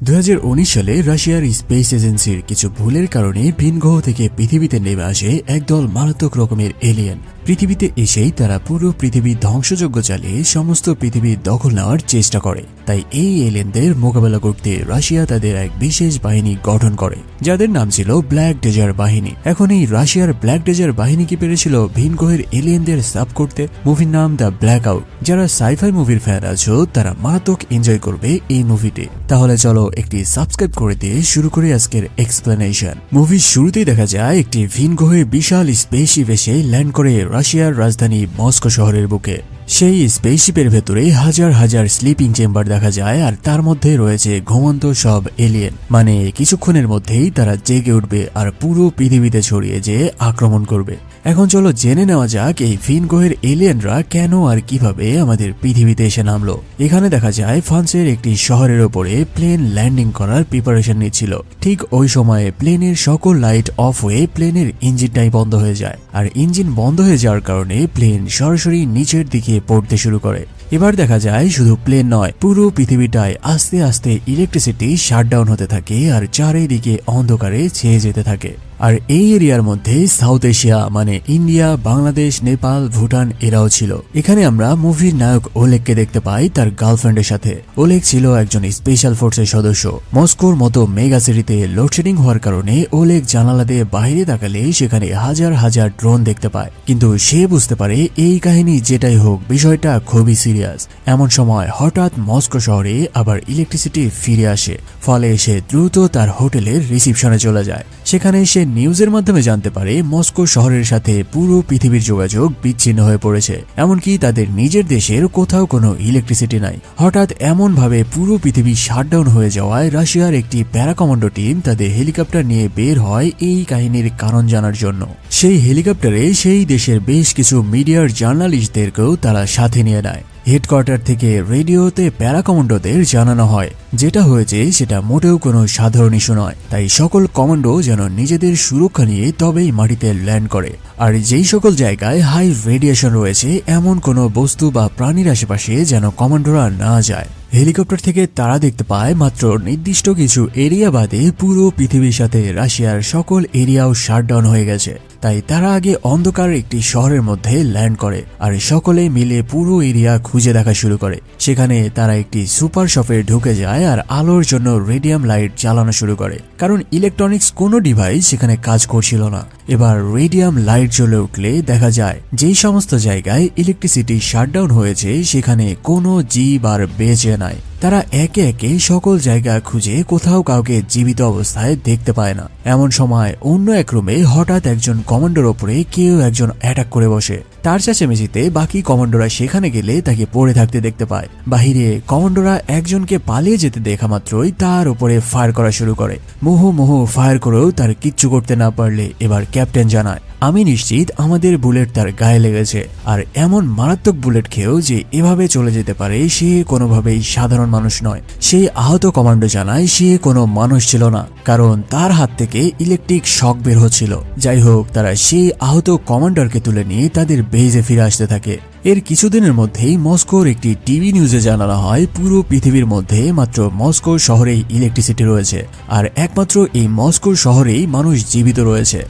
দু হাজার উনিশ সালে রাশিয়ার স্পেস এজেন্সির কিছু ভুলের কারণে ভিনগ্রহ থেকে পৃথিবীতে নেমে আসে একদল মারাত্মক রকমের এলিয়েন পৃথিবীতে এসেই তারা পুরো পৃথিবী ধ্বংসযোগ্য চালিয়ে সমস্ত পৃথিবীর দখল নেওয়ার চেষ্টা করে। তাই এই এলিয়েনদের মোকাবেলা করতে রাশিয়া তাদের এক বিশেষ বাহিনী গঠন করে, যাদের নাম ছিল ব্ল্যাক ডেজার বাহিনী। এখন এই রাশিয়ার ব্ল্যাক ডেজার বাহিনী কি পেরেছিল? ভিন গ্রহের এলিয়েনদের সাব করতে। মুভির নাম দ্য ব্ল্যাক আউট যারা সাইফাই মুভির ফ্যান আছো, তারা মারাত্মক এনজয় করবে এই মুভিটি তাহলে চলো একটি সাবস্ক্রাইব করে দিয়ে শুরু করি আজকের এক্সপ্লেনেশন মুভির শুরুতেই দেখা যায়, একটি ভিন গ্রহে বিশাল স্পেসশিপ এসে ল্যান্ড করে রাশিয়ার রাজধানী মস্কো শহরের বুকে। সেই স্পেসশিপের ভেতরে হাজার হাজার স্লিপিং চেম্বার দেখা যায় আর তার মধ্যে রয়েছে ঘুমন্ত সব এলিয়েন মানে কিছুক্ষণের মধ্যেই তারা জেগে উঠবে আর পুরো পৃথিবীতে ছড়িয়ে যেয়ে আক্রমণ করবে। এখন চলো জেনে নেওয়া যাক এই ফিন গ্রহের এলিয়েনরা কেন আর কীভাবে আমাদের পৃথিবীতে এসে নামলো। এখানে দেখা যায়, ফ্রান্সের একটি শহরের ওপরে প্লেন ল্যান্ডিং করার প্রিপারেশন নিচ্ছিল। ঠিক ওই সময়ে প্লেনের সকল লাইট অফ হয়ে প্লেনের ইঞ্জিনটাই বন্ধ হয়ে যায়। আর ইঞ্জিন বন্ধ হয়ে যাওয়ার কারণে প্লেন সরাসরি নিচের দিকে পড়তে শুরু করে। এবার দেখা যায়, শুধু প্লেন নয়, পুরো পৃথিবীটায় আস্তে আস্তে ইলেকট্রিসিটি শাটডাউন হতে থাকে আর চারিদিকে অন্ধকারে ছেয়ে যেতে থাকে। আর এই এরিয়ার মধ্যে সাউথ এশিয়া মানে ইন্ডিয়া, বাংলাদেশ, নেপাল, ভুটান এরাও ছিল। এখানে আমরা মুভির নায়ক ওলেগকে দেখতে পাই তার গার্লফ্রেন্ডের সাথে। ওলেক ছিল একজন স্পেশাল ফোর্সের সদস্য। মস্কোর মতো মেগা সিটিতে লোডশেডিং হওয়ার কারণে ওলেক জানালা দিয়ে বাইরে তাকালে সেখানে হাজার হাজার ড্রোন দেখতে পায়। কিন্তু সে বুঝতে পারে এই কাহিনী যেটাই হোক, বিষয়টা খুবই সিরিয়াস। এমন সময় হঠাৎ মস্কো শহরে আবার ইলেকট্রিসিটি ফিরে আসে। ফলে সে দ্রুত তার হোটেলের রিসিপশনে চলে যায়। সেখানে সে নিউজের মাধ্যমে জানতে পারে মস্কো শহরের সাথে পুরো পৃথিবীর যোগাযোগ বিচ্ছিন্ন হয়ে পড়েছে। এমনকি তাদের নিজের দেশের কোথাও কোনো ইলেকট্রিসিটি নাই। হঠাৎ এমন ভাবে পুরো পৃথিবী শাটডাউন হয়ে যাওয়ায় রাশিয়ার একটি প্যারাকমান্ডো টিম তাদের হেলিকপ্টার নিয়ে বের হয় এই কাহিনীর কারণ জানার জন্য। সেই হেলিকপ্টারে সেই দেশের বেশ কিছু মিডিয়ার জার্নালিস্টদেরকেও তারা সাথে নিয়ে নেয়। হেডকোয়ার্টার থেকে রেডিওতে প্যারাকমান্ডোদের জানানো হয়। যেটা হয়েছে সেটা মোটেও কোনো সাধারণ ইস্যু নয়। তাই সকল কমান্ডো যেন নিজেদের সুরক্ষা নিয়ে তবেই মাটিতে ল্যান্ড করে। আর যেই সকল জায়গায় হাই রেডিয়েশন রয়েছে, এমন কোনো বস্তু বা প্রাণীর আশেপাশে যেন কমান্ডোরা না যায়। হেলিকপ্টার থেকে তারা দেখতে পায় মাত্র নির্দিষ্ট কিছু এরিয়া বাদে পুরো পৃথিবীর সাথে রাশিয়ার সকল এরিয়াও শাটডাউন হয়ে গেছে। তাই তারা আগে অন্ধকার একটি শহরের মধ্যে ল্যান্ড করে আর সকলে মিলে পুরো এরিয়া খুঁজে দেখা শুরু করে। সেখানে তারা একটি সুপার শপে ঢুকে যায় আর আলোর জন্য রেডিয়াম লাইট জ্বালানো শুরু করে। কারণ ইলেকট্রনিক্স কোনো ডিভাইস সেখানে কাজ করছিল না। এবার রেডিয়াম লাইট জ্বলে উঠলে দেখা যায়, যেই সমস্ত জায়গায় ইলেকট্রিসিটি শাটডাউন হয়েছে, সেখানে কোনো জীব আর বেঁচে নাই তারা একে একে সকল জায়গা খুঁজে কোথাও কাউকে জীবিত অবস্থায় দেখতে পায় না। এমন সময় অন্য এক রুমে হঠাৎ একজন কমান্ডোর ওপরে কেউ একজন অ্যাটাক করে বসে। তার চেঁচামেচিতে বাকি কমান্ডোরা সেখানে গেলে তাকে পড়ে থাকতে দেখতে পায়। বাহিরে কমান্ডোরা একজনকে পালিয়ে যেতে দেখা মাত্রই তার উপরে ফায়ার করা শুরু করে। মোহ মোহ ফায়ার করেও তার কিচ্ছু করতে না পারলে এবার ক্যাপ্টেন জানায়, আমি নিশ্চিত আমাদের বুলেট তার গায়ে লেগেছে। আর এমন মারাত্মক বুলেট খেয়েও যে এভাবে চলে যেতে পারে সে কোনোভাবেই সাধারণ মানুষ নয়। সেই আহত কমান্ডো জানায় সে কোনো মানুষ ছিল না, কারণ তার হাত থেকে ইলেকট্রিক শক বের হচ্ছিল। যাই হোক, তারা সেই আহত কমান্ডারকে তুলে নিয়ে তাদের বেজে ফিরে আসতে থাকে। এর কিছুদিনের মধ্যেই মস্কোর একটি টিভি নিউজে জানানো হয়, পুরো পৃথিবীর মধ্যে মাত্র মস্কো শহরেই ইলেকট্রিসিটি রয়েছে। আর একমাত্র এই মস্কো শহরেই মানুষ জীবিত রয়েছে।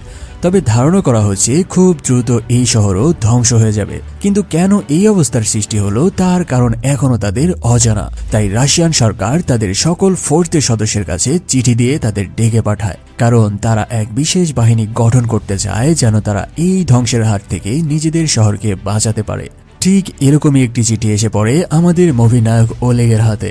তবে ধারণা করা হচ্ছে খুব দ্রুত এই শহরও ধ্বংস হয়ে যাবে। কিন্তু কেন এই অবস্থার সৃষ্টি হলো তার কারণ এখনও তাদের অজানা। তাই রাশিয়ান সরকার তাদের সকল ফোর্সের সদস্যের কাছে চিঠি দিয়ে তাদের ডেকে পাঠায়। কারণ তারা এক বিশেষ বাহিনী গঠন করতে চায় যেন তারা এই ধ্বংসের হাত থেকে নিজেদের শহরকে বাঁচাতে পারে। ঠিক এরকমই একটি চিঠি এসে পড়ে আমাদের মুভি নায়ক ওলেগের হাতে।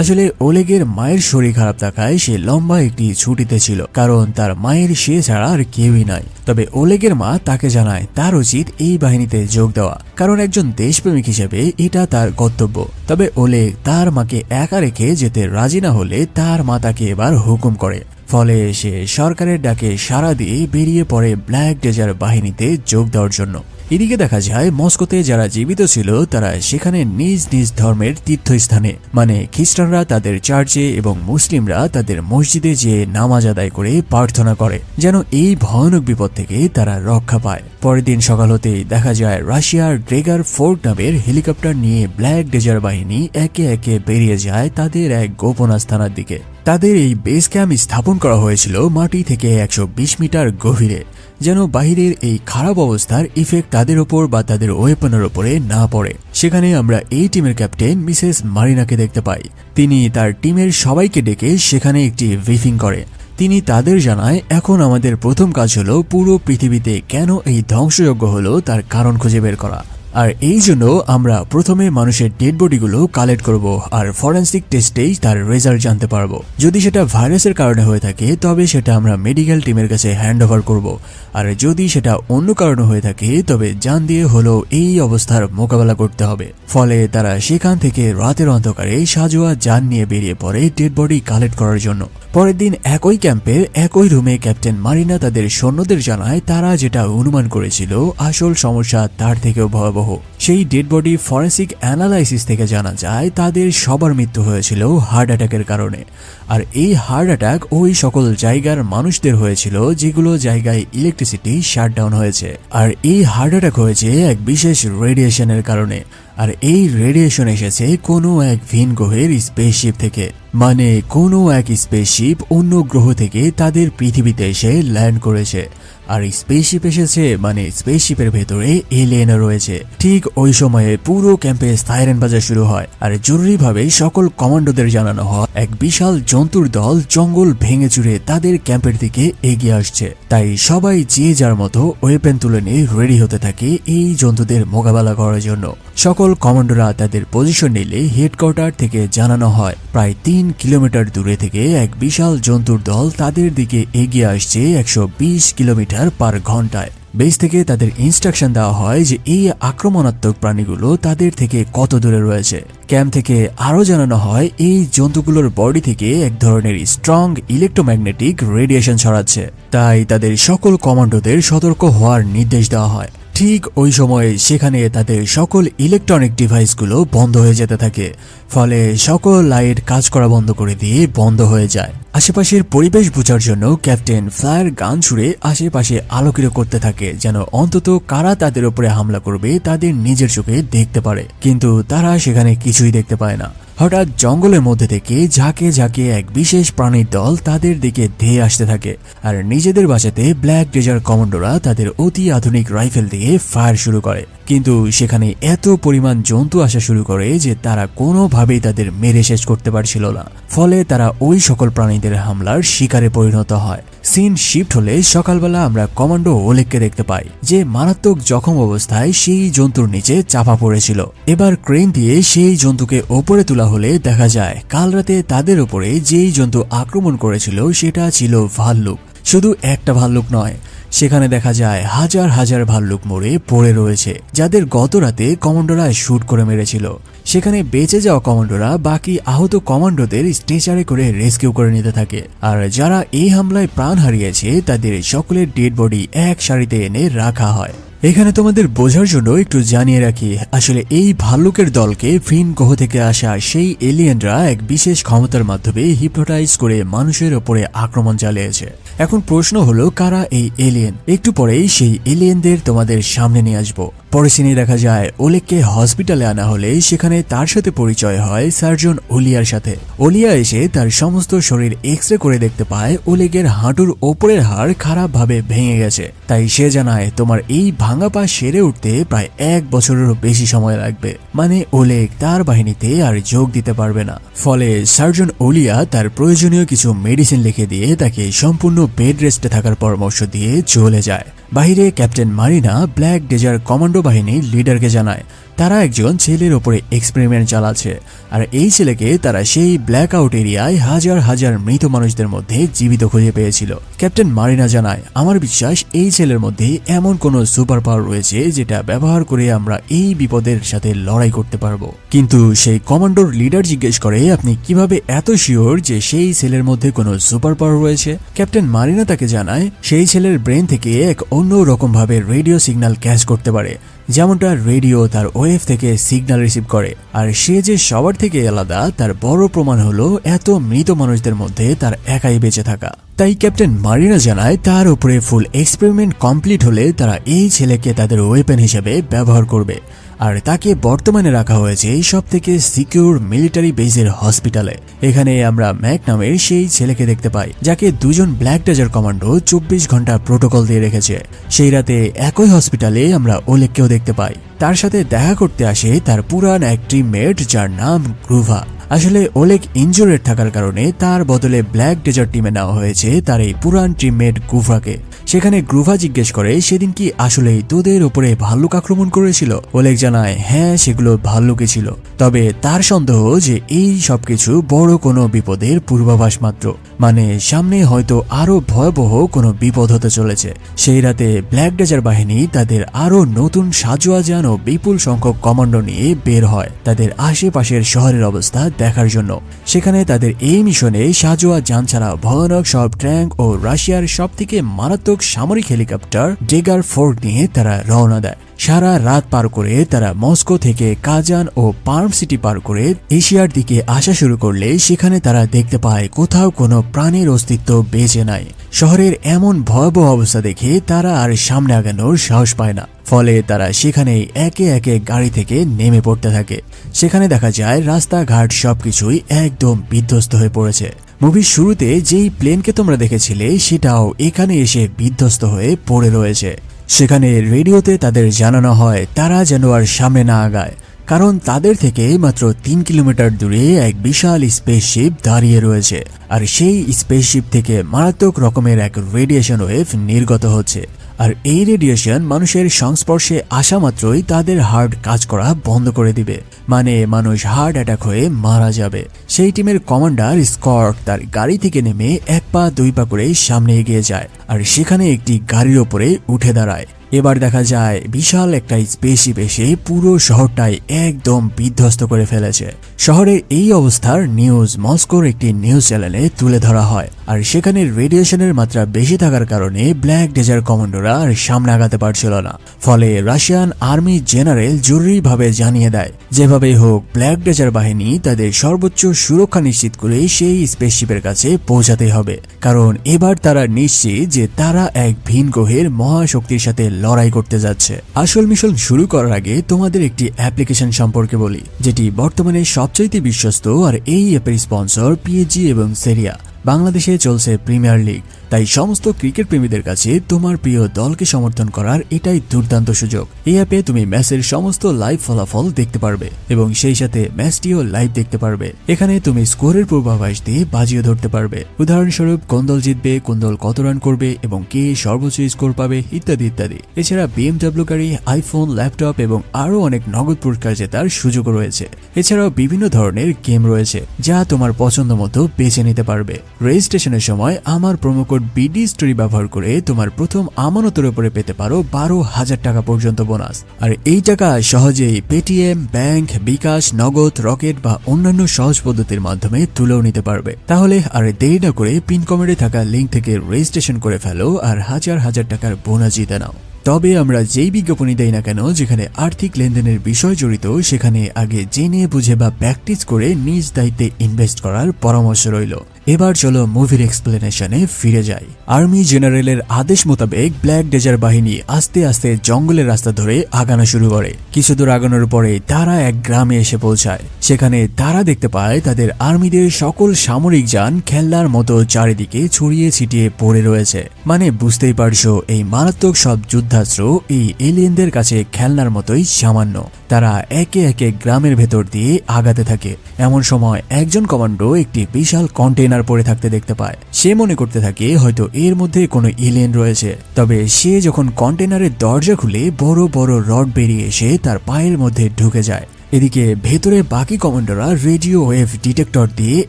আসলে ওলেগের মায়ের শরীর খারাপ থাকায় সে লম্বা একটি ছুটিতে ছিল, কারণ তার মায়ের সে ছাড়া আর কেউই নাই। তবে ওলেগের মা তাকে জানায় তার উচিত এই বাহিনীতে যোগ দেওয়া, কারণ একজন দেশপ্রেমিক হিসেবে এটা তার কর্তব্য। তবে ওলেগ তার মাকে একা রেখে যেতে রাজি না হলে তার মা তাকে এবার হুকুম করে। ফলে সে সরকারের ডাকে সাড়া দিয়ে বেরিয়ে পড়ে ব্ল্যাক ডেজার বাহিনীতে যোগ দেওয়ার জন্য। এদিকে দেখা যায়, মস্কোতে যারা জীবিত ছিল, তারা সেখানে নিজ নিজ ধর্মের তীর্থস্থানে মানে খ্রিস্টানরা তাদের চার্চে এবং মুসলিমরা তাদের মসজিদে যেয়ে নামাজ আদায় করে প্রার্থনা করে, যেন এই ভয়ানক বিপদ থেকে তারা রক্ষা পায়। পরের দিন সকাল হতেই দেখা যায়, রাশিয়ার ড্রেগার ফোর্ট নামের হেলিকপ্টার নিয়ে ব্ল্যাক ডেজার বাহিনী একে একে বেরিয়ে যায় তাদের এক গোপন আস্থানার দিকে। তাদের এই বেস ক্যাম্প স্থাপন করা হয়েছিল মাটি থেকে একশো বিশ মিটার গভীরে। যেন বাহিরের এই খারাপ অবস্থার ইফেক্ট তাদের ওপর বা তাদের ওয়েপনের ওপরে না পড়ে। সেখানে আমরা এই টিমের ক্যাপ্টেন মিসেস মারিনাকে দেখতে পাই। তিনি তার টিমের সবাইকে ডেকে সেখানে একটি ব্রিফিং করে। তিনি তাদের জানায়, এখন আমাদের প্রথম কাজ হলো পুরো পৃথিবীতে কেন এই ধ্বংসযজ্ঞ হলো তার কারণ খুঁজে বের করা? আর এই জন্য আমরা প্রথমে মানুষের ডেড বডিগুলো কালেক্ট করব আর ফরেন্সিক টেস্টেই তার রেজাল্ট জানতে পারব। যদি সেটা ভাইরাসের কারণে হয়ে থাকে, তবে সেটা আমরা মেডিকেল টিমের কাছে হ্যান্ড ওভার করব। আর যদি সেটা অন্য কারণে হয়ে থাকে, তবে জান দিয়ে হলো এই অবস্থার মোকাবেলা করতে হবে। ফলে তারা সেখান থেকে রাতের অন্ধকারে সাজোয়া যান নিয়ে বেরিয়ে পড়ে ডেড বডি কালেক্ট করার জন্য। পরের দিন একই ক্যাম্পের একই রুমে ক্যাপ্টেন মারিনা তাদের সৈন্যদের জানায় তারা যেটা অনুমান করেছিল, আসল সমস্যা তার থেকেও ভয়াবহ। সেই ডেড বডি ফরেন্সিক অ্যানালাইসিস থেকে জানা যায়, তাদের সবার মৃত্যু হয়েছিল হার্ট অ্যাটাকের কারণে। আর এই হার্ট অ্যাটাক ওই সকল জায়গার মানুষদের হয়েছিল, যেগুলো জায়গায় ইলেকট্রিসিটি শাটডাউন হয়েছে। আর এই হার্ট অ্যাটাক হয়েছে এক বিশেষ রেডিয়েশনের কারণে। আর এই রেডিয়েশন এসেছে কোনো এক ভিন গ্রহের স্পেসশিপ থেকে। মানে কোনো এক স্পেসশিপ অন্য গ্রহ থেকে তাদের পৃথিবীতে এসে ল্যান্ড করেছে। আর স্পেসশিপ এসেছে মানে স্পেসশিপের ভেতরে এলিয়েন রয়েছে। ঠিক ওই সময়ে পুরো ক্যাম্পে সাইরেন বাজা শুরু হয়। আর জরুরিভাবে সকল কমান্ডোদের জানানো হয়, এক বিশাল জন্তুর দল জঙ্গল ভেঙে চুড়ে তাদের ক্যাম্পের দিকে এগিয়ে আসছে। তাই সবাই যে যার মতো ওয়েপেন তুলে নিয়ে রেডি হতে থাকে এই জন্তুদের মোকাবেলা করার জন্য। সকল কমান্ডোরা তাদের পজিশন নিলে হেডকোয়ার্টার থেকে জানানো হয়। প্রায় তিন কিলোমিটার দূরে থেকে এক বিশাল জন্তুর দল তাদের দিকে এগিয়ে আসছে একশো বিশ কিলোমিটার পার ঘন্টায়। বেস থেকে তাদের ইনস্ট্রাকশন দেওয়া হয় যে এই আক্রমণাত্মক প্রাণীগুলো তাদের থেকে কত দূরে রয়েছে। ক্যাম্প থেকে আরও জানানো হয়, এই জন্তুগুলোর বডি থেকে এক ধরনের স্ট্রং ইলেকট্রোম্যাগনেটিক রেডিয়েশন ছড়াচ্ছে। তাই তাদের সকল কমান্ডোদের সতর্ক হওয়ার নির্দেশ দেওয়া হয়। ঠিক ওই সময়ে সেখানে তাদের সকল ইলেকট্রনিক ডিভাইসগুলো বন্ধ হয়ে যেতে থাকে। ফলে সকল লাইট কাজ করা বন্ধ করে দিয়ে বন্ধ হয়ে যায়। আশেপাশের পরিবেশ বোঝার জন্য ক্যাপ্টেন ফ্লায়ার গান ছুড়ে আশেপাশে আলোকিত করতে থাকে যেন অন্তত কারা তাদের উপরে হামলা করবে তাদের নিজের চোখে দেখতে পারে। কিন্তু তারা সেখানে কিছুই দেখতে পায় না। হঠাৎ জঙ্গলের মধ্যে থেকে ঝাঁকে ঝাঁকে এক বিশেষ প্রাণীর দল তাদের দিকে ধেয়ে আসতে থাকে। আর নিজেদের বাঁচাতে ব্ল্যাক ডেজার কমান্ডোরা তাদের অতি আধুনিক রাইফেল দিয়ে ফায়ার শুরু করে। কিন্তু সেখানে এত পরিমাণ জন্তু আসা শুরু করে যে তারা কোনোভাবেই তাদের মেরে শেষ করতে পারছিল না। ফলে তারা ওই সকল প্রাণীদের হামলার শিকারে পরিণত হয়। সিন শিফট হলে সকালবেলা আমরা কমান্ডো ওলেককে দেখতে পাই, যে মারাত্মক জখম অবস্থায় সেই জন্তুর নিচে চাপা পড়েছিল। এবার ক্রেন দিয়ে সেই জন্তুকে ওপরে তোলা হলে দেখা যায়, কাল রাতে তাদের ওপরে যেই জন্তু আক্রমণ করেছিল সেটা ছিল ভাল্লুক। শুধু একটা ভাল্লুক নয়, সেখানে দেখা যায় হাজার হাজার ভাল্লুক মরে পড়ে রয়েছে, যাদের গত রাতে কমান্ডোরা শ্যুট করে মেরেছিল। সেখানে বেঁচে যাওয়া কমান্ডোরা বাকি আহত কমান্ডোদের স্ট্রেচারে করে রেস্কিউ করে নিতে থাকে। আর যারা এই হামলায় প্রাণ হারিয়েছে, তাদের সকলের ডেড বডি এক সারিতে এনে রাখা হয়। এখানে তোমাদের বোঝার জন্য একটু জানিয়ে রাখি, আসলে এই ভাল্লুকের দলকে ফিন গ্রহ থেকে আসা সেই এলিয়েনরা এক বিশেষ ক্ষমতার মাধ্যমে হিপনোটাইজ করে মানুষের ওপরে আক্রমণ চালিয়েছে। এখন প্রশ্ন হলো, কারা এই এলিয়েন একটু পরেই সেই এলিয়েনদের তোমাদের সামনে নিয়ে আসব। পরে সিনে দেখা যায়, ওলেককে হসপিটালে আনা হলে সেখানে তার সাথে পরিচয় হয় সার্জন ওলিয়ার সাথে। ওলিয়া এসে তার সমস্ত শরীর এক্স রে করে দেখতে পায় ওলেগের হাঁটুর ওপরের হাড় খারাপভাবে ভেঙে গেছে। তাই সে জানায়, তোমার এই ভাঙা পা সেরে উঠতে প্রায় এক বছরেরও বেশি সময় লাগবে। মানে ওলেগ তার বাহিনীতে আর যোগ দিতে পারবে না। ফলে সার্জন ওলিয়া তার প্রয়োজনীয় কিছু মেডিসিন লিখে দিয়ে তাকে সম্পূর্ণ বেড রেস্টে থাকার পরামর্শ দিয়ে চলে যায়। বাহিরে ক্যাপ্টেন মারিনা ব্ল্যাক ডেজার কমান্ডো বাহিনীর লিডারকে জানায়। তারা একজন ছেলের ওপরে এক্সপেরিমেন্ট চালাচ্ছে, আর এই ছেলেকে তারা সেই ব্ল্যাক আউট এরিয়ায় হাজার হাজার মৃত মানুষদের মধ্যে জীবিত খুঁজে পেয়েছিল। ক্যাপ্টেন মারিনা জানায়, আমার বিশ্বাস, এই ছেলের মধ্যে এমন কোনো সুপার পাওয়ার রয়েছে যেটা ব্যবহার করে আমরা এই বিপদের সাথে লড়াই করতে পারব। কিন্তু সেই কমান্ডোর লিডার জিজ্ঞেস করে, আপনি কীভাবে এত শিওর যে সেই ছেলের মধ্যে কোনো সুপার পাওয়ার রয়েছে? ক্যাপ্টেন মারিনা তাকে জানায়, সেই ছেলের ব্রেন থেকে এক অন্য রকমভাবে রেডিও সিগন্যাল ক্যাচ করতে পারে, যেমনটা রেডিও তার ওয়েভ থেকে সিগন্যাল রিসিভ করে। আর সে যে সবার থেকে আলাদা, তার বড় প্রমাণ হলো এত মৃত মানুষদের মধ্যে তার একাই বেঁচে থাকা। তাই ক্যাপ্টেন মারিনা জানায়, তার উপরে ফুল এক্সপেরিমেন্ট কমপ্লিট হলে তারা এই ছেলেকে তাদের ওয়েপেন হিসেবে ব্যবহার করবে। আর তাকে বর্তমানে রাখা হয়েছে সব থেকে সিকিউর মিলিটারি বেসের হসপিটালে এখানে আমরা ম্যাক নামের সেই ছেলেকে দেখতে পাই, যাকে দুজন ব্ল্যাক ডেজার কমান্ডো চব্বিশ ঘণ্টা প্রোটোকল দিয়ে রেখেছে। সেই রাতে একই হসপিটালে আমরা ওলেককেও দেখতে পাই। তার সাথে দেখা করতে আসে তার পুরান এক টিমমেট যার নাম গ্রুভা আসলে ওলেক ইনজুরেড থাকার কারণে তার বদলে ব্ল্যাক ডেজার টিমে নেওয়া হয়েছে তার এই পুরান টিমমেট গুভাকে। সেখানে গ্রুভা জিজ্ঞেস করে, সেদিন কি আসলেই তোদের উপরে ভাল্লুক আক্রমণ করেছিল? ওলেক জানায় হ্যাঁ সেগুলো ভাল্লুকে ছিল। তবে তার সন্দেহ যে এই সবকিছু বড় কোনো বিপদের পূর্বাভাস মাত্র। মানে সামনে হয়তো আরও ভয়াবহ কোনো বিপদ হতে চলেছে। সেই রাতে ব্ল্যাক ডেজার বাহিনী তাদের আরও নতুন সাজোয়া ও বিপুল সংখ্যক কমান্ডো নিয়ে বের হয়। তাদের আশেপাশের শহরের অবস্থা দেখার জন্য। সেখানে তাদের এই মিশনে সাজোয়া যান ছাড়া ভয়ানক সব ট্যাঙ্ক ও রাশিয়ার সব থেকে মারাত্মক সামরিক হেলিকপ্টার ডেগার ফোর্ট নিয়ে তারা রওনা দেয়। সারা রাত পার করে তারা মস্কো থেকে কাজান ও পার্ম সিটি পার করে এশিয়ার দিকে আসা শুরু করলে সেখানে তারা দেখতে পায় কোথাও কোনো প্রাণীর অস্তিত্ব বেঁচে নাই। শহরের এমন ভয়াবহ অবস্থা দেখে তারা আর সামনে আগানোর সাহস পায় না। ফলে তারা সেখানেই একে একে গাড়ি থেকে নেমে পড়তে থাকে। সেখানে দেখা যায় রাস্তাঘাট সবকিছুই একদম বিধ্বস্ত হয়ে পড়েছে। মুভির শুরুতে যেই প্লেনকে তোমরা দেখেছিলে, সেটাও এখানে এসে বিধ্বস্ত হয়ে পড়ে রয়েছে। সেখানে রেডিওতে তাদের জানানো হয়, তারা যেন আর সামনে না আগায়। কারণ তাদের থেকে মাত্র তিন কিলোমিটার দূরে এক বিশাল স্পেসশিপ দাঁড়িয়ে রয়েছে। আর সেই স্পেসশিপ থেকে মারাত্মক রকমের এক রেডিয়েশন ওয়েভ নির্গত হচ্ছে। আর এই রেডিয়েশন মানুষের সংস্পর্শে আসা মাত্রই তাদের হার্ট কাজ করা বন্ধ করে দিবে। মানে মানুষ হার্ট অ্যাটাক হয়ে মারা যাবে। সেই টিমের কমান্ডার স্কট তার গাড়ি থেকে নেমে এক পা দুই পা করে সামনে এগিয়ে যায় আর সেখানে একটি গাড়ির ওপরে উঠে দাঁড়ায়। এবার দেখা যায় বিশাল একটা স্পেসিপ এসে পুরো শহরটাই একদম বিধ্বস্ত করে ফেলেছে। শহরের এই অবস্থার নিউজ মস্কোর একটি নিউজ চ্যানেলে তুলে ধরা হয়। আর সেখানে রেডিয়েশনের মাত্রা বেশি থাকার কারণে ব্ল্যাক ডেজার কমান্ডোরা আর সামনে আগাতে পারছিল না। ফলে রাশিয়ান আর্মি জেনারেল জরুরিভাবে জানিয়ে দেয়, যেভাবেই হোক ব্ল্যাক ডেজার বাহিনী তাদের সর্বোচ্চ সুরক্ষা নিশ্চিত করে সেই স্পেসশিপের কাছে পৌঁছাতে হবে। কারণ এবার তারা নিশ্চিত যে তারা এক ভিন গ্রহের মহাশক্তির সাথে লড়াই করতে যাচ্ছে। আসল মিশন শুরু করার আগে তোমাদের একটি অ্যাপ্লিকেশন সম্পর্কে বলি, যেটি বর্তমানে সবচাইতে বিশ্বস্ত আর এই অ্যাপের স্পন্সর পিএজি এবং সেরিয়া বাংলাদেশে চলছে প্রিমিয়ার লিগ। তাই সমস্ত ক্রিকেট প্রেমীদের কাছে তোমার প্রিয় দলকে সমর্থন করার এটাই দুর্দান্ত সুযোগ। এই অ্যাপে তুমি ম্যাচের সমস্ত লাইভ ফলাফল দেখতে পারবে এবং সেই সাথে ম্যাচটিও লাইভ দেখতে পারবে। এখানে তুমি স্কোরের পূর্বাভাস দিয়ে বাজিয়ে ধরতে পারবে। উদাহরণস্বরূপ, কোন দল জিতবে, কোন দল কত রান করবে এবং কে সর্বোচ্চ স্কোর পাবে, ইত্যাদি ইত্যাদি। এছাড়া বিএমডাব্লিউ গাড়ি আইফোন, ল্যাপটপ এবং আরও অনেক নগদ পুরস্কার জেতার সুযোগও রয়েছে। এছাড়াও বিভিন্ন ধরনের গেম রয়েছে, যা তোমার পছন্দ মতো বেছে নিতে পারবে। রেজিস্ট্রেশনের সময় আমার প্রোমোকোড বিডি স্টোরি ব্যবহার করে তোমার প্রথম আমানতের উপরে পেতে পারো বারো হাজার টাকা পর্যন্ত বোনাস আর এই টাকা সহজেই পেটিএম ব্যাংক বিকাশ নগদ রকেট বা অন্যান্য সহজ পদ্ধতির মাধ্যমে তুলেও নিতে পারবে। তাহলে আর দেরি না করে পিন কমেন্টে থাকা লিঙ্ক থেকে রেজিস্ট্রেশন করে ফেলো আর হাজার হাজার টাকার বোনাস জিতে নাও। তবে আমরা যেই বিজ্ঞাপনই দেই না কেন, যেখানে আর্থিক লেনদেনের বিষয় জড়িত, সেখানে আগে জেনে, বুঝে বা প্র্যাকটিস করে নিজ দায়িত্বে ইনভেস্ট করার পরামর্শ রইল। এবার চলো মুভির এক্সপ্লেনেশনে ফিরে যাই। আর্মি জেনারেলের আদেশ মোতাবেক ব্ল্যাক ডেজার বাহিনী আস্তে আস্তে জঙ্গলের রাস্তা ধরে আগানো শুরু করে। কিছু দূর আগানোর পরে তারা এক গ্রামে এসে পৌঁছায়। সেখানে তারা দেখতে পায় তাদের আর্মিদের সকল সামরিক যান খেলনার মতো চারিদিকে ছড়িয়ে ছিটিয়ে পড়ে রয়েছে। মানে বুঝতেই পারছ, এই মারাত্মক সব যুদ্ধাস্ত্র এই এলিয়েনদের কাছে খেলনার মতোই সামান্য। তারা একে একে গ্রামের ভেতর দিয়ে আগাতে থাকে। এমন সময় একজন কমান্ডো একটি বিশাল কন্টেনার পড়ে থাকতে দেখতে পায়। সে মনে করতে থাকে, হয়তো এর মধ্যে কোনো এলিয়েন রয়েছে। তবে সে যখন কন্টেনারের দরজা খুলে বড় বড় রড বেরিয়ে এসে তার পায়ের মধ্যে ঢুকে যায়। এদিকে ভেতরে বাকি কমান্ডাররা রেডিও ওয়েভ ডিটেক্টর দিয়ে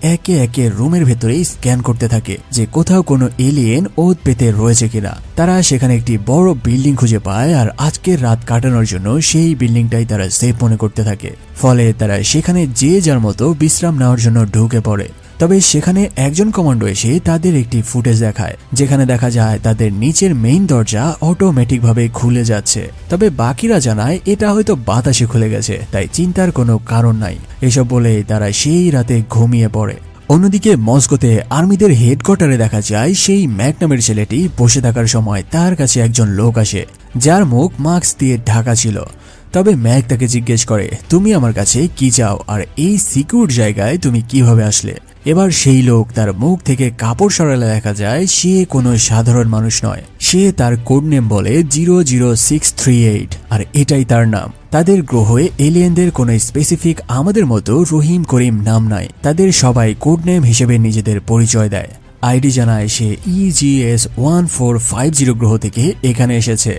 একে একে রুমের ভেতরে স্ক্যান করতে থাকে যে কোথাও কোনো এলিয়েন ওত পেতে রয়েছে কিনা। তারা সেখানে একটি বড় বিল্ডিং খুঁজে পায় আর আজকের রাত কাটানোর জন্য সেই বিল্ডিংটাই তারা সেফ মনে করতে থাকে। ফলে তারা সেখানে যে যার মতো বিশ্রাম নেওয়ার জন্য ঢুকে পড়ে। তবে সেখানে একজন কমান্ডো এসে তাদের একটি ফুটেজ দেখায়, যেখানে দেখা যায় তাদের নিচের মেইন দরজা অটোমেটিকভাবে খুলে যাচ্ছে। তবে বাকিরা জানায়, এটা হয়তো বাতাসে খুলে গেছে, তাই চিন্তার কোনো কারণ নাই। এসব বলে তারা সেই রাতে ঘুমিয়ে পড়ে। অন্যদিকে মস্কোতে আর্মিদের হেডকোয়ার্টারে দেখা যায়, সেই ম্যাক নামের ছেলেটি বসে থাকার সময় তার কাছে একজন লোক আসে, যার মুখ মাস্ক দিয়ে ঢাকা ছিল। তবে ম্যাক তাকে জিজ্ঞেস করে, তুমি আমার কাছে কি চাও? আর এই সিকিউর জায়গায় তুমি কীভাবে আসলে? এবার সেই লোক তার মুখ থেকে কাপড় সরালে দেখা যায়, সে কোনো সাধারণ মানুষ নয়। সে তার কোড নেম বলে zero zero six three eight, আর এটাই তার নাম। তাদের গ্রহে এলিয়েনদের কোনো স্পেসিফিক আমাদের মতো রহিম করিম নাম নাই। তাদের সবাই কোড নেম হিসেবে নিজেদের পরিচয় দেয়। আইডি জানায় সে EGS one four five zero গ্রহ থেকে এখানে এসেছে।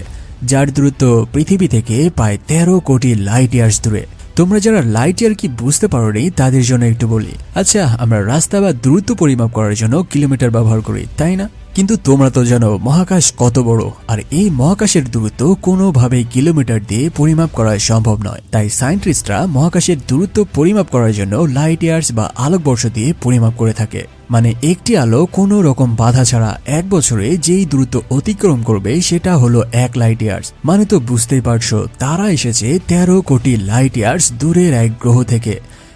যার দূরত্ব পৃথিবী থেকে প্রায় তেরো কোটি লাইট ইয়ার্স দূরে। তোমরা যারা লাইট ইয়ার কি বুঝতে পারোনি, তাদের জন্য একটু বলি। আচ্ছা আমরা রাস্তা বা দ্রুত পরিমাপ করার জন্য কিলোমিটার ব্যবহার করি, তাই না? কিন্তু তোমরা তো জানো, মহাকাশ কত বড়, আর এই মহাকাশের দূরত্ব কোনোভাবেই কিলোমিটার দিয়ে পরিমাপ করা সম্ভব নয়। তাই সায়েন্টিস্টরা মহাকাশের দূরত্ব পরিমাপ করার জন্য লাইট ইয়ার্স বা আলোকবর্ষ দিয়ে পরিমাপ করে থাকে। মানে একটি আলো কোনো রকম বাধা ছাড়া এক বছরে যেই দূরত্ব অতিক্রম করবে সেটা হলো এক লাইট ইয়ার্স। মানে তো বুঝতেই পারছ, তারা এসেছে তেরো কোটি লাইট ইয়ার্স দূরের এক গ্রহ থেকে।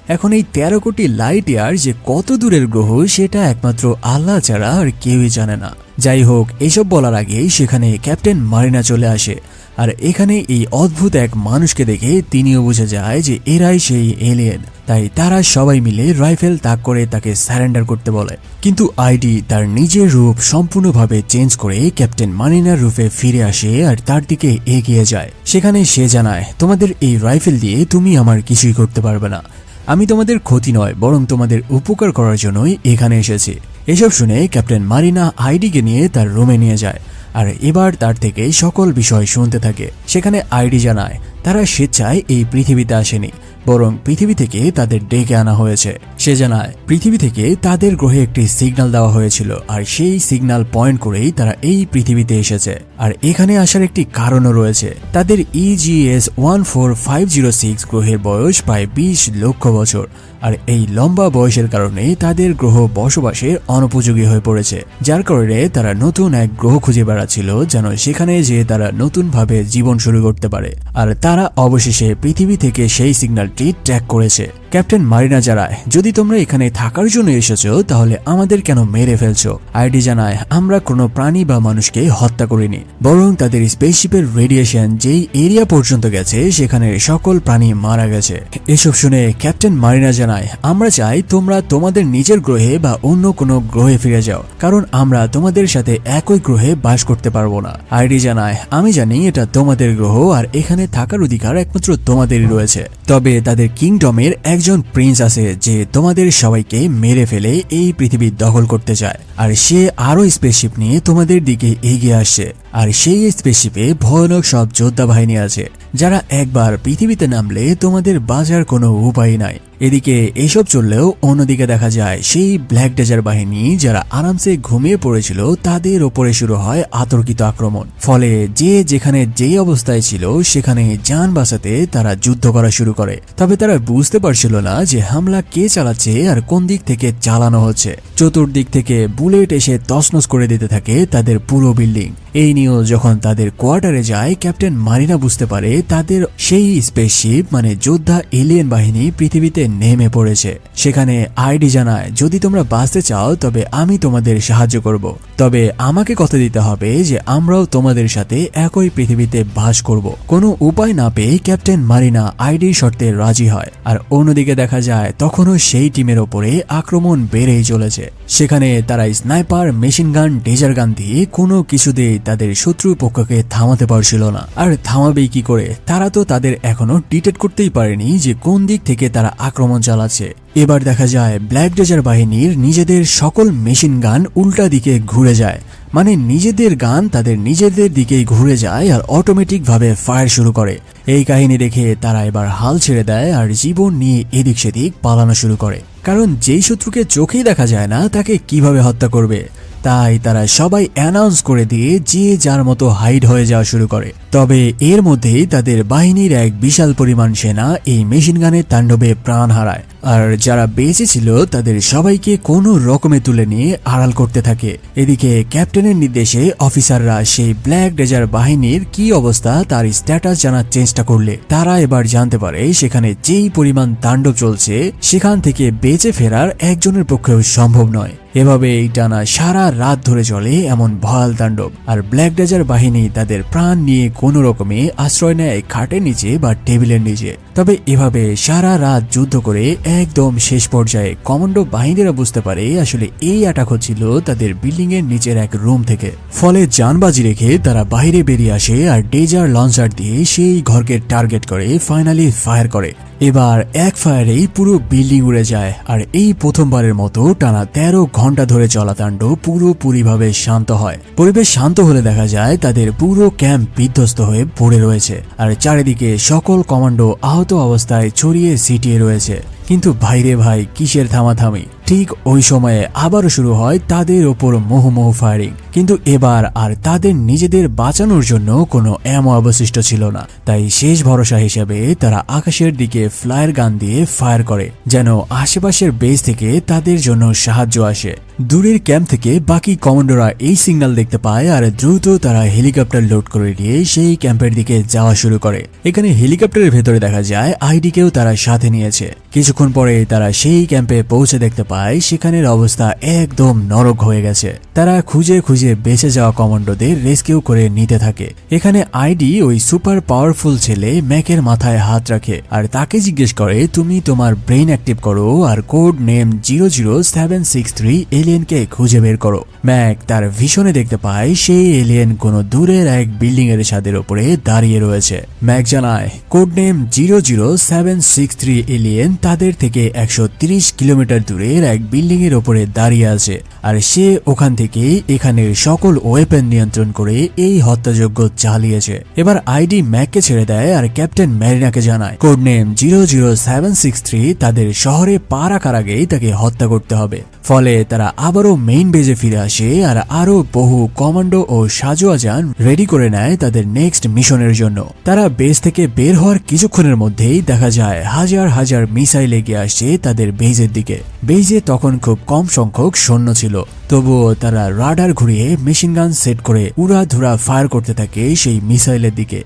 এখন এই তেরো কোটি লাইট ইয়ার যে কত দূরের গ্রহ, সেটা একমাত্র আল্লাহ ছাড়া আর কেউই জানে না। যাই হোক, এসব বলার আগে সেখানে ক্যাপ্টেন মারিনা চলে আসে। আর এখানে এই অদ্ভুত এক মানুষকে দেখে তিনিও বুঝে যায় যে এরাই সেই এলিয়েন তাই তারা সবাই মিলে রাইফেল তাক করে তাকে স্যারেন্ডার করতে বলে। কিন্তু আইডি তার নিজের রূপ সম্পূর্ণভাবে চেঞ্জ করে ক্যাপ্টেন মানিনার রূপে ফিরে আসে আর তার দিকে এগিয়ে যায়। সেখানে সে জানায়, তোমাদের এই রাইফেল দিয়ে তুমি আমার কিছুই করতে পারবে না। আমি তোমাদের ক্ষতি নয়, বরং তোমাদের উপকার করার জন্যই এখানে এসেছি। এসব শুনে ক্যাপ্টেন মারিনা আইডিকে নিয়ে তার রুমে নিয়ে যায়, আর এবার তার থেকে সকল বিষয় শুনতে থাকে। সেখানে আইডি জানায়, তারা স্বেচ্ছায় এই পৃথিবীতে আসেনি, বরং পৃথিবী থেকে তাদের ডেকে আনা হয়েছে। সে জানায়, পৃথিবী থেকে তাদের গ্রহে একটি সিগন্যাল দেওয়া হয়েছিল, আর সেই সিগন্যাল পয়েন্ট করেই তারা এই পৃথিবীতে এসেছে। আর এখানে আসার একটি কারণও রয়েছে, তাদের EGS one four five zero six গ্রহের বয়স প্রায় বিশ লক্ষ বছর, আর এই লম্বা বয়সের কারণে তাদের গ্রহ বসবাসে অনুপযোগী হয়ে পড়েছে, যার কারণে তারা নতুন এক গ্রহ খুঁজে বেড়াচ্ছিল যেন সেখানে যে তারা নতুনভাবে জীবন শুরু করতে পারে। আর তারা অবশেষে পৃথিবী থেকে সেই সিগন্যালটি ট্র্যাক করেছে। ক্যাপ্টেন মারিনা জানায়, যদি তোমরা এখানে থাকার জন্য এসেছ, তাহলে আমাদের কেন মেরে ফেলছো? আইডি জানায়, আমরা কোনো প্রাণী বা মানুষকে হত্যা করিনি, বরং তাদের স্পেসশিপের রেডিয়েশন যেই এরিয়া পর্যন্ত গেছে, সেখানে সকল প্রাণী মারা গেছে। এসব শুনে ক্যাপ্টেন মারিনা জানায়, আমরা চাই তোমরা তোমাদের নিজের গ্রহে বা অন্য কোনো গ্রহে ফিরে যাও, কারণ আমরা তোমাদের সাথে একই গ্রহে বাস করতে পারব না। আইডি জানায়, আমি জানি এটা তোমাদের গ্রহ, আর এখানে থাকার অধিকার একমাত্র তোমাদেরই রয়েছে। তবে তাদের কিংডমের একজন প্রিন্স আছে যে তোমাদের সবাইকে মেরে ফেলে এই পৃথিবী দখল করতে চায়। আর সে আরও স্পেসশিপ নিয়ে তোমাদের দিকে এগিয়ে আসছে আর সেই স্পেসশিপে ভয়ানক সব যোদ্ধা বাহিনী আছে, যারা একবার পৃথিবীতে নামলে তোমাদের বাজার কোনো উপায় নাই। এদিকে এসব চললেও অন্যদিকে দেখা যায়, সেই ব্ল্যাক ডেজার বাহিনী যারা আরামসে ঘুমিয়ে পড়েছিল, তাদের ওপরে শুরু হয় আতর্কিত আক্রমণ। ফলে যে যেখানে যেই অবস্থায় ছিল, সেখানে যান বাঁচাতে তারা যুদ্ধ করা শুরু করে। তবে তারা বুঝতে পারছিল না যে হামলা কে চালাচ্ছে আর কোন দিক থেকে চালানো হচ্ছে। চতুর্দিক থেকে বুলেট এসে তছনছ করে দিতে থাকে তাদের পুরো বিল্ডিং। এই নিয়েও যখন তাদের কোয়ার্টারে যায়, ক্যাপ্টেন মারিনা বুঝতে পারে তাদের সেই স্পেসশিপ মানে যোদ্ধা এলিয়েন বাহিনী পৃথিবীতে নেমে পড়েছে। সেখানে আইডি জানায়, যদি তোমরা বাঁচতে চাও, তবে আমি তোমাদের সাহায্য করব। তবে আমাকে কথা দিতে হবে যে আমরাও তোমাদের সাথে একই পৃথিবীতে বাস করব। কোনো উপায় না পেয়ে ক্যাপ্টেন মারিনা আইডির শর্তে রাজি হয়। আর অন্যদিকে দেখা যায়, তখনও সেই টিমের ওপরে আক্রমণ বেড়েই চলেছে। সেখানে তারা স্নাইপার, মেশিন গান ডেজার গান দিয়ে কোনো কিছুতেই তাদের শত্রু পক্ষকে থামাতে পারছিল না। আর থামাবেই কি করে? তারা তো তাদের এখনও ডিটেক্ট করতেই পারেনি যে কোন দিক থেকে তারা আক্রমণ চালাচ্ছে। এবার দেখা যায় ব্ল্যাক ডেজার বাহিনীর নিজেদের সকল মেশিন গান উল্টা দিকে ঘুরে যায়। মানে নিজেদের গান তাদের নিজেদের দিকেই ঘুরে যায় আর অটোমেটিক ভাবে ফায়ার শুরু করে। এই কাহিনী দেখে তারা এবার হাল ছেড়ে দেয় আর জীবন নিয়ে এদিক সেদিক পালানো শুরু করে। কারণ যেই শত্রুকে চোখেই দেখা যায় না, তাকে কীভাবে হত্যা করবে? তাই তারা সবাই অ্যানাউন্স করে দিয়ে যে যার মতো হাইড হয়ে যাওয়া শুরু করে। তবে এর মধ্যেই তাদের বাহিনীর এক বিশাল পরিমাণ সেনা এই মেশিন গানের তাণ্ডবে প্রাণ হারায়। আর যারা বেঁচে ছিল, তাদের সবাইকে কোনো রকমে তুলে নিয়ে আড়াল করতে থাকে। এদিকে ক্যাপ্টেনের নির্দেশে অফিসাররা সেই ব্ল্যাক ডেজার বাহিনীর কি অবস্থা তার স্ট্যাটাস জানার চেষ্টা করলে। তারা এবার জানতে পারে সেখানে যেই পরিমাণ তাণ্ডব চলছে, সেখান থেকে বেঁচে ফেরার একজনের পক্ষেও সম্ভব নয়। এভাবে এই টানা সারা রাত ধরে চলে এমন ভয়াল তাণ্ডব। আর ব্ল্যাক ডেজার বাহিনী তাদের প্রাণ নিয়ে কোনো রকমে আশ্রয় নেয় খাটের নিচে বা টেবিলের নিচে। তবে এভাবে সারা রাত যুদ্ধ করে একদম শেষ পর্যায়ে কমান্ডো বাহিনীরা বুঝতে পারে আসলে এই অ্যাটাক হচ্ছিল তাদের বিল্ডিং এর নিচের এক রুম থেকে। ফলে যানবাজি রেখে তারা বাইরে বেরিয়ে আসে আর ডেজার লঞ্চার দিয়ে সেই ঘরকে টার্গেট করে ফাইনালি ফায়ার করে। এবার এক ফায়ারেই পুরো বিল্ডিং উড়ে যায়। আর এই প্রথমবারের মতো টানা তেরো ঘণ্টা ধরে চলা তাণ্ড পুরোপুরিভাবে শান্ত হয়। পরিবেশ শান্ত হলে দেখা যায় তাদের পুরো ক্যাম্প বিধ্বস্ত হয়ে পড়ে রয়েছে আর চারিদিকে সকল কমান্ডো আহত অবস্থায় ছড়িয়ে ছিটিয়ে রয়েছে। কিন্তু ভাইরে ভাই, কিসের থামাথামি? ঠিক ওই সময়ে আবারও শুরু হয় তাদের ওপর মোহমোহ ফায়ারিং কিন্তু এবার আর তাদের নিজেদের বাঁচানোর জন্য কোনো এম অবশিষ্ট ছিল না। তাই শেষ ভরসা হিসেবে তারা আকাশের দিকে ফ্লায়ার গান দিয়ে ফায়ার করে, যেন আশেপাশের বেস থেকে তাদের জন্য সাহায্য আসে। দূরের ক্যাম্প থেকে বাকি কমান্ডোরা এই সিগন্যাল দেখতে পায় আর দ্রুত তারা হেলিকপ্টার লোড করে নিয়ে সেই ক্যাম্পের দিকে যাওয়া শুরু করে। এখানে হেলিকপ্টারের ভেতরে দেখা যায়, আইডিকেও তারা সাথে নিয়েছে। কিছুক্ষণ পরে তারা সেই ক্যাম্পে পৌঁছে দেখতে পায়, সেখানের অবস্থা একদম নরক হয়ে গেছে। তারা খুঁজে খুঁজে বেঁচে যাওয়া কমান্ডোদের রেস্কিউ করে নিতে থাকে। এখানে আইডি ওই সুপার পাওয়ারফুল ছেলে ম্যাকের মাথায় হাত রাখে আর তাকে জিজ্ঞেস করে, তুমি তোমার ব্রেন অ্যাক্টিভ করো আর code name zero zero seven six three এলিয়েনকে খুঁজে বের করো। ম্যাক তার ভীষণে দেখতে পায় সেই এলিয়েন কোনো দূরের এক বিল্ডিং এর ছাদের উপরে দাঁড়িয়ে রয়েছে। ম্যাক জানায় code name zero zero seven six three alien তাদের থেকে একশো তিরিশ কিলোমিটার দূরের এক বিল্ডিং এর ওপরে দাঁড়িয়ে আছে আর সে ওখান থেকে এখানের সকল ওয়েপেন নিয়ন্ত্রণ করে এই হত্যাযজ্ঞ চালিয়েছে। এবার আইডি ম্যাককে ছেড়ে দেয় আর ক্যাপ্টেন ম্যারিনাকে জানায় code name zero zero seven six three তাদের শহরে পা রাখার আগেই তাকে হত্যা করতে হবে। ফলে তারা আবারও মেইন বেজে ফিরে আসে আর আরও বহু কমান্ডো ও সাজোয়া যান রেডি করে নেয় তাদের নেক্সট মিশনের জন্য। তারা বেস থেকে বের হওয়ার কিছুক্ষণের মধ্যেই দেখা যায় হাজার হাজার মিসাইল এগিয়ে আসছে তাদের বেজের দিকে। বেজে তখন খুব কম সংখ্যক সৈন্য ছিল। তবুও তারা রাডার ঘুরিয়ে মেশিন গান সেট করে উড়াধুরা ফায়ার করতে থাকে সেই মিসাইলের দিকে।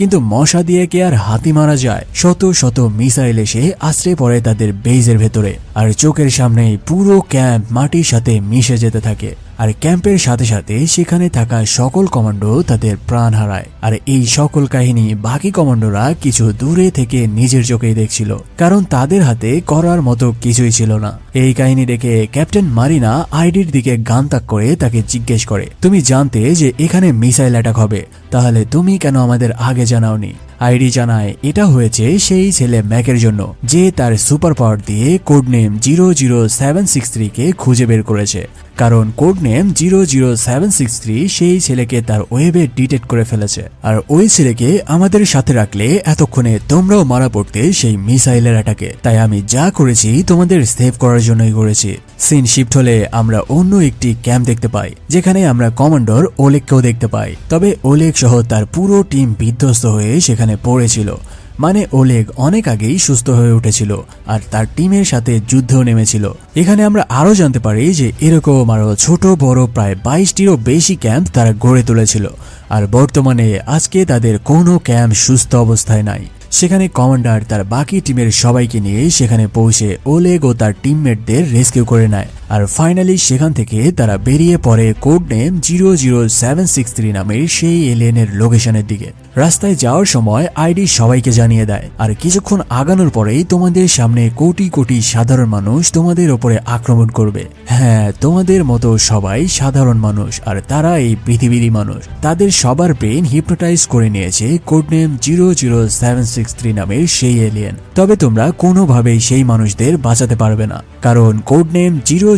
কিন্তু মশা দিয়ে কে আর হাতি মারা যায়? শত শত মিসাইল এসে আশ্রে পড়ে তাদের বেজের ভেতরে। আর চোখের সামনেই পুরো ক্যাম্প মাটির সাথে মিশে যেতে থাকে। আর ক্যাম্পের সাথে সাথে সেখানে থাকা সকল কমান্ডো তাদের প্রাণ হারায়। আর এই সকল কাহিনী বাকি কমান্ডোরা কিছু দূরে থেকে নিজের চোখেই দেখছিল, কারণ তাদের হাতে করার মতো কিছুই ছিল না। এই কাহিনী দেখে ক্যাপ্টেন মারিনা আইডির দিকে গান তাক করে তাকে জিজ্ঞেস করে, তুমি জানতে যে এখানে মিসাইল অ্যাটাক হবে, তাহলে তুমি কেন আমাদের আগে জানাওনি? আইডি জানায়, এটা হয়েছে সেই ছেলে ম্যাকের জন্য, যে তার সুপার পাওয়ার দিয়ে code name zero zero seven six থ্রিকে খুঁজে বের করেছে। কারণ code name zero zero seven six three সেই ছেলেকে তার ওয়েবে ডিটেক্ট করে ফেলেছে। আর ওই ছেলেকে আমাদের সাথে রাখলে এতক্ষণে তোমরাও মারা পড়তে সেই মিসাইলের অ্যাটাকে তাই আমি যা করেছি তোমাদের সেভ করার জন্যই করেছি। সিন শিফট হলে আমরা অন্য একটি ক্যাম্প দেখতে পাই, যেখানে আমরা কমান্ডর ওলেককেও দেখতে পাই। তবে ওলেক সহ তার পুরো টিম বিধ্বস্ত হয়ে সেখানে পড়েছিল। মানে ওলেগ অনেক আগেই সুস্থ হয়ে উঠেছিল আর তার টিমের সাথে যুদ্ধেও নেমেছিল। এখানে আমরা আরও জানতে পারি যে এরকম আরও ছোট, বড় প্রায় বাইশটিরও বেশি ক্যাম্প তারা গড়ে তুলেছিল আর বর্তমানে আজকে তাদের কোনো ক্যাম্প সুস্থ অবস্থায় নাই। সেখানে কমান্ডার তার বাকি টিমের সবাইকে নিয়ে সেখানে পৌঁছে ওলেগ ও তার টিমমেটদের রেস্কিউ করে নেয়। আর ফাইনালি সেখান থেকে তারা বেরিয়ে পড়ে code name zero zero seven six three নামের সেই এলিয়েনের লোকেশনের দিকে। রাস্তায় যাওয়ার সময় আইডি সবাইকে জানিয়ে দেয়। আর কিছুক্ষণ আগানোর পরেই তোমাদের সামনে কোটি কোটি সাধারণ মানুষ তোমাদের ওপরে আক্রমণ করবে। হ্যাঁ তোমাদের মতো সবাই সাধারণ মানুষ, আর তারা এই পৃথিবীরই মানুষ। তাদের সবার ব্রেন হিপনোটাইজ করে নিয়েছে code name zero zero seven six three নামের সেই এলিয়েন তবে তোমরা কোনোভাবেই সেই মানুষদের বাঁচাতে পারবে না। কারণ কোড নেম জিরো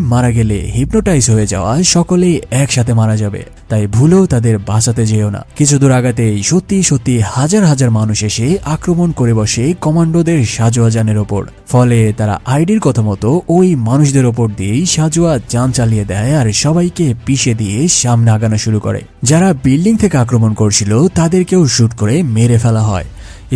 মারা গেলে হিপনোটাইজ হয়ে যাওয়া সকলেই একসাথে মারা যাবে তাই ভুলেও তাদের বাঁচাতে যেও না কিছু দূর আগাতেই সত্যি সত্যি হাজার হাজার মানুষ এসে আক্রমণ করে বসে কমান্ডোদের সাজোয়া যানের ওপর ফলে তারা আইডির কথা মতো ওই মানুষদের ওপর দিয়েই সাজোয়া যান চালিয়ে দেয় আর সবাইকে পিষে দিয়ে সামনে আগানো শুরু করে যারা বিল্ডিং থেকে আক্রমণ করছিল তাদেরকেও শুট করে মেরে ফেলা হয়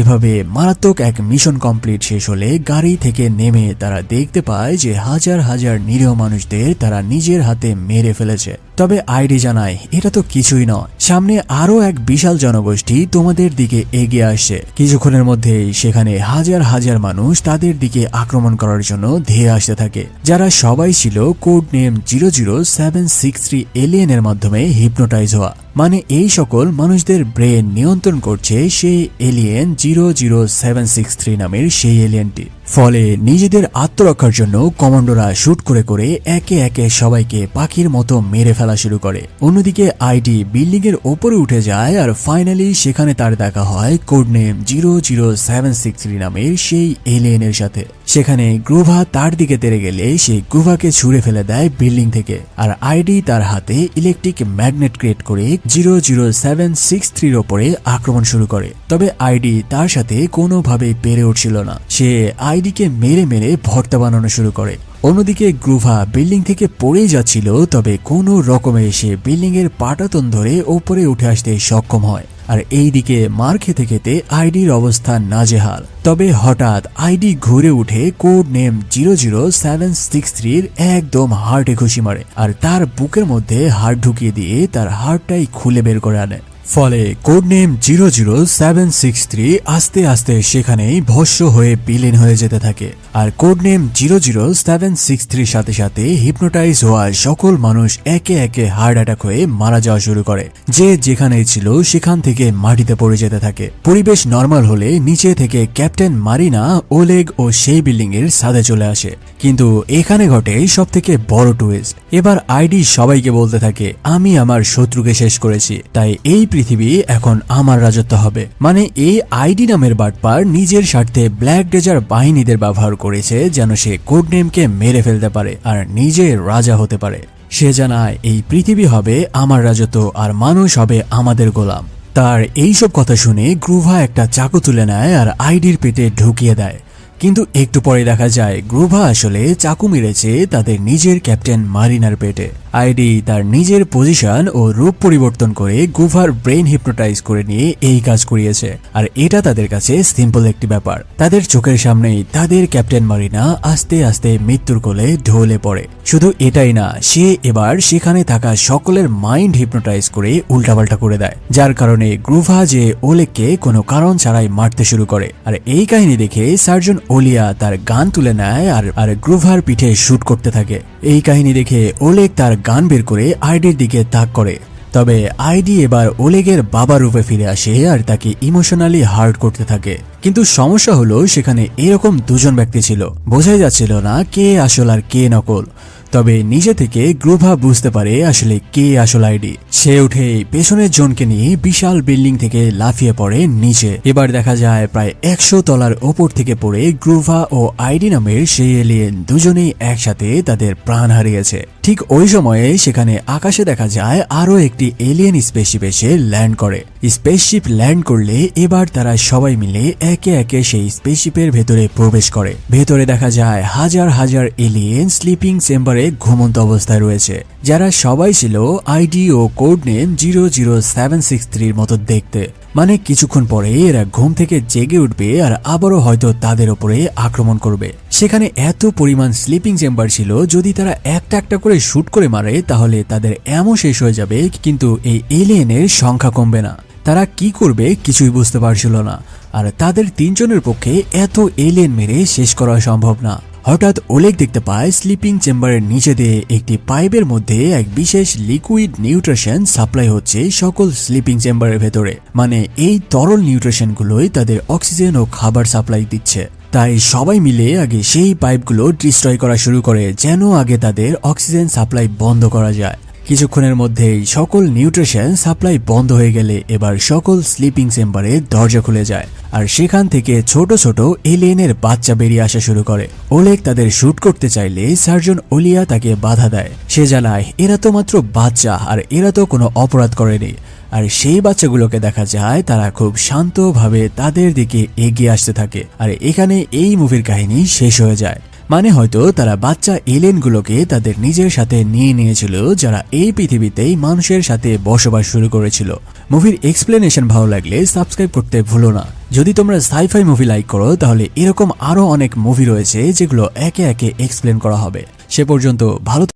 এভাবে মারাত্মক এক মিশন কমপ্লিট শেষ হলে গাড়ি থেকে নেমে তারা দেখতে পায় যে হাজার হাজার নিরীহ মানুষদের তারা নিজের হাতে মেরে ফেলেছে। তবে আইডি জানায় এটা তো কিছুই নয়। সামনে আরও এক বিশাল জনগোষ্ঠী তোমাদের দিকে এগিয়ে আসছে। কিছুক্ষণের মধ্যেই সেখানে হাজার হাজার মানুষ তাদের দিকে আক্রমণ করার জন্য ধেয়ে আসতে থাকে। যারা সবাই ছিল code name zero zero seven six three এলিয়েনের মাধ্যমে হিপনোটাইজ হওয়া। মানে এই সকল মানুষদের ব্রেন নিয়ন্ত্রণ করছে সেই alien zero zero seven six three নামের সেই এলিয়েনটি। ফলে নিজেদের আত্মরক্ষার জন্য কমান্ডোরা শুট করে করে একে একে সবাইকে পাখির মতো মেরে ফেলা শুরু করে। অন্যদিকে আইডি বিল্ডিং এর ওপরে উঠে যায় আর ফাইনালি সেখানে তার দেখা হয়, code name zero zero seven six three নামের সেই এলিয়েনের সাথে। সেখানে গ্রুভা তার দিকে তেরে গেলে সে গ্রুভাকে ছুঁড়ে ফেলে দেয় বিল্ডিং থেকে। আর আইডি তার হাতে ইলেকট্রিক ম্যাগনেট ক্রিয়েট করে জিরো জিরো সেভেন সিক্স থ্রির ওপরে আক্রমণ শুরু করে। তবে আইডি তার সাথে কোনোভাবেই পেরে উঠছিল না। সে আইডিকে মেরে মেরে ভর্তা বানানো শুরু করে। অন্যদিকে গ্রুভা বিল্ডিং থেকে পড়েই যাচ্ছিল, তবে কোনো রকমে সে বিল্ডিং এর পাটাতন ধরে ওপরে উঠে আসতে সক্ষম হয়। আর এই দিকে মার খেতে খেতে আইডির অবস্থা নাজেহাল। তবে হঠাৎ আইডি ঘুরে উঠে code name zero zero seven six থ্রির একদম হার্টে ঘুষি মারে, আর তার বুকের মধ্যে হার্ট ঢুকিয়ে দিয়ে তার হার্টটাই খুলে বের করে আনে। ফলে code name zero zero seven six three আস্তে আস্তে সেখানেই ভস্য হয়ে বিলীন হয়ে যেতে থাকে। আর code name zero zero seven six থ্রির সাথে সাথে হিপনোটাইজ হওয়া সকল মানুষ একে একে হার্ট অ্যাটাক হয়ে মারা যাওয়া শুরু করে। যে যেখানেই ছিল সেখান থেকে মাটিতে পড়ে যেতে থাকে। পরিবেশ নর্মাল হলে নিচে থেকে ক্যাপ্টেন মারিনা, ওলেগ ও সেই বিল্ডিং এর সাদে চলে আসে। কিন্তু এখানে ঘটে সব থেকে বড় টুইস্ট এবার আইডি সবাইকে বলতে থাকে, আমি আমার শত্রুকে শেষ করেছি, তাই এই পৃথিবী এখন আমার রাজত্ব হবে। মানে এই আইডি নামের বাটপার নিজের স্বার্থে ব্ল্যাক ডেজার বাহিনীদের ব্যবহার করেছে যেন সে কোডনেমকে মেরে ফেলতে পারে আর নিজে রাজা হতে পারে। সে জানায় এই পৃথিবী হবে আমার রাজত্ব আর মানুষ হবে আমাদের গোলাম। তার এইসব কথা শুনে গ্রুভা একটা চাকু তুলে নেয় আর আইডির পেটে ঢুকিয়ে দেয়। কিন্তু একটু পরে দেখা যায় গ্রুভা আসলে চাকু মেরেছে তাদের নিজের ক্যাপ্টেন মারিনার পেটে। আইডি তার নিজের পজিশন ও রূপ পরিবর্তন করে গুভার ব্রেন হিপনোটাইজ করে নিয়ে এই কাজ করিয়েছে। আর এটা তাদের কাছে সিম্পল একটি ব্যাপার। তাদের চোখের সামনেই তাদের ক্যাপ্টেন মারিনা আস্তে আস্তে মৃত্যুর কোলে ঢলে পড়ে। শুধু এটাই না, সে এবার সেখানে থাকা সকলের মাইন্ড হিপনোটাইজ করে উল্টাপাল্টা করে দেয়। যার কারণে গ্রুভা যে ওলেককে কোনো কারণ ছাড়াই মারতে শুরু করে। আর এই কাহিনী দেখে সার্জন ওলিয়া তার গান তুলে নেয় আর আর গ্রুভার পিঠে শুট করতে থাকে। এই কাহিনী দেখে ওলেক তার গান বের করে আইডির দিকে তাক করে। তবে আইডি এবার ওলেগের বাবা রূপে ফিরে আসে আর তাকে ইমোশনালি হার্ট করতে থাকে। কিন্তু সমস্যা হলো, সেখানে এরকম দুজন ব্যক্তি ছিল। বোঝাই যাচ্ছিল না কে আসল আর কে নকল। তবে নিজে থেকে গ্রুভা বুঝতে পারে আসলে কে আসল আইডি। সে উঠে পেছনের জনকে নিয়ে বিশাল বিল্ডিং থেকে লাফিয়ে পড়ে নিচে। এবার দেখা যায় প্রায় একশো তলার ওপর থেকে পড়ে গ্রুভা ও আইডি নামের সেই এলিয়েন দুজনেই একসাথে তাদের প্রাণ হারিয়েছে। ঠিক ওই সময়ে সেখানে আকাশে দেখা যায় আরও একটি এলিয়েন স্পেসশিপ এসে ল্যান্ড করে। স্পেসশিপ ল্যান্ড করলে এবার তারা সবাই মিলে একে একে সেই স্পেসশিপের ভেতরে প্রবেশ করে। ভেতরে দেখা যায় হাজার হাজার এলিয়েন স্লিপিং চেম্বারে ঘুমন্ত অবস্থায় রয়েছে। যারা সবাই ছিল আইডি ও code name zero zero seven six থ্রির মতো দেখতে। মানে কিছুক্ষণ পরে এরা ঘুম থেকে জেগে উঠবে আর আবারও হয়তো তাদের ওপরে আক্রমণ করবে। সেখানে এত পরিমাণ স্লিপিং চেম্বার ছিল, যদি তারা একটা একটা করে শুট করে মারে, তাহলে তাদের এমন শেষ হয়ে যাবে, কিন্তু এই এলিয়েনের সংখ্যা কমবে না। তারা কি করবে কিছুই বুঝতে পারছিল না। আর তাদের তিনজনের পক্ষে এত এলিয়েন মেরে শেষ করা সম্ভব না। হঠাৎ ওলেক দেখতে পায় স্লিপিং চেম্বারের নিচে দিয়ে একটি পাইপের মধ্যে এক বিশেষ লিকুইড নিউট্রিশন সাপ্লাই হচ্ছে সকল স্লিপিং চেম্বারের ভেতরে। মানে এই তরল নিউট্রিশনগুলোই তাদের অক্সিজেন ও খাবার সাপ্লাই দিচ্ছে। তাই সবাই মিলে আগে সেই পাইপগুলো ডিস্ট্রয় করা শুরু করে, যেন আগে তাদের অক্সিজেন সাপ্লাই বন্ধ করা যায়। কিছুক্ষণের মধ্যেই সকল নিউট্রিশন সাপ্লাই বন্ধ হয়ে গেলে এবার সকল স্লিপিং চেম্বারে দরজা খুলে যায়, আর সেখান থেকে ছোট ছোট এলিয়েনের বাচ্চা বেরিয়ে আসা শুরু করে। ওলেক তাদের শুট করতে চাইলে সার্জন ওলিয়া তাকে বাধা দেয়। সে জানায়, এরা তো মাত্র বাচ্চা, আর এরা তো কোনো অপরাধ করেনি। আর সেই বাচ্চাগুলোকে দেখা যায়, তারা খুব শান্তভাবে তাদের দিকে এগিয়ে আসতে থাকে। আর এখানে এই মুভির কাহিনী শেষ হয়ে যায়। মানে হয়তো তারা বাচ্চা এলেনগুলোকে তাদের নিজের সাথে নিয়ে নিয়েছিল, যারা এই পৃথিবীতেই মানুষের সাথে বসবাস শুরু করেছিল। মুভির এক্সপ্লেনেশন ভালো লাগলে সাবস্ক্রাইব করতে ভুলো না। যদি তোমরা সাইফাই মুভি লাইক করো, তাহলে এরকম আরও অনেক মুভি রয়েছে যেগুলো একে একে এক্সপ্লেন করা হবে। সে পর্যন্ত ভালো